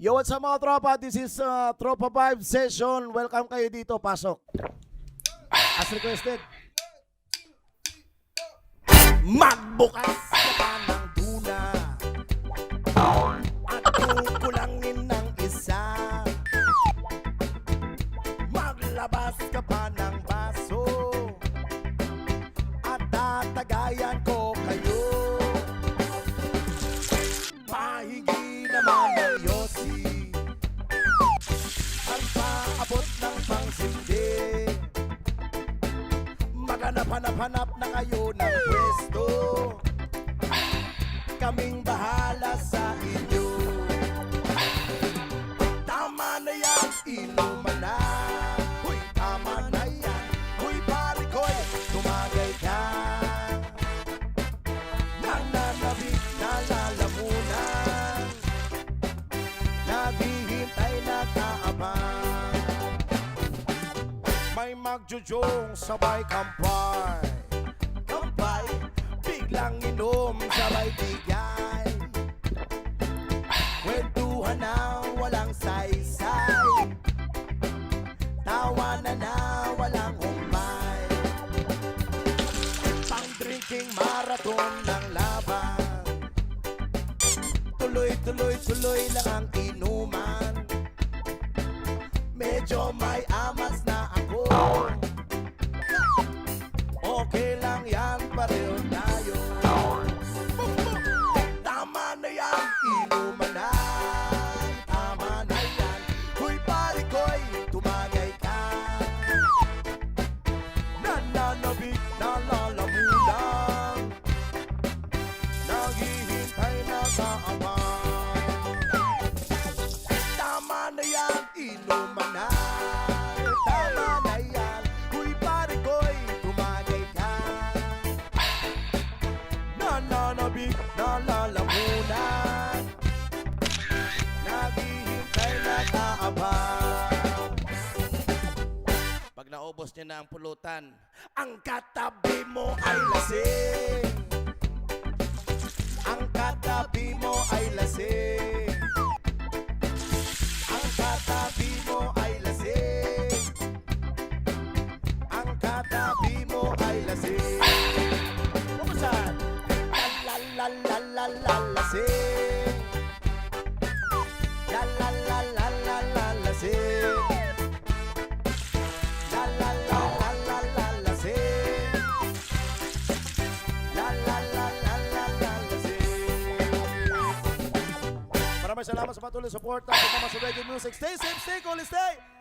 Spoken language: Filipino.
Yo, what's up mga tropa? This is uh, Tropa 5 session. Welcome kayo dito. Pasok. As requested. Magbukas ka pa ng tuna At kukulangin ng isa Maglabas ka pa ng baso At tatagayan ko naman ng Yossi Ang paabot ng pangsindi Maghanap-hanap-hanap na kayo ng pwesto. Kaming bahala sa inyo. Tama na yan, inuman May magjujong sabay kampay. Kampay, biglang inom sabay bigay. Kwentuhan na walang saysay. Tawanan na walang humpay. Pang drinking marathon ng laban. Tuloy-tuloy, tuloy lang ang inuman. Medyo may amas Nananabik na lalamunan Naghihintay na kaabang Tama na yan, inuman na. Tama na yan, huy pare ko'y tumagay ka. Nananabik na lalamunan niya na ang pulutan. Ang katabi mo ay lasing. Ang katabi mo ay lasing. Ang katabi mo ay lasing. Ang katabi mo ay lasing. Kumusta? La la la La la la la la Maraming salamat sa patuloy support at sa Reggae Music. Stay safe, stay cool, stay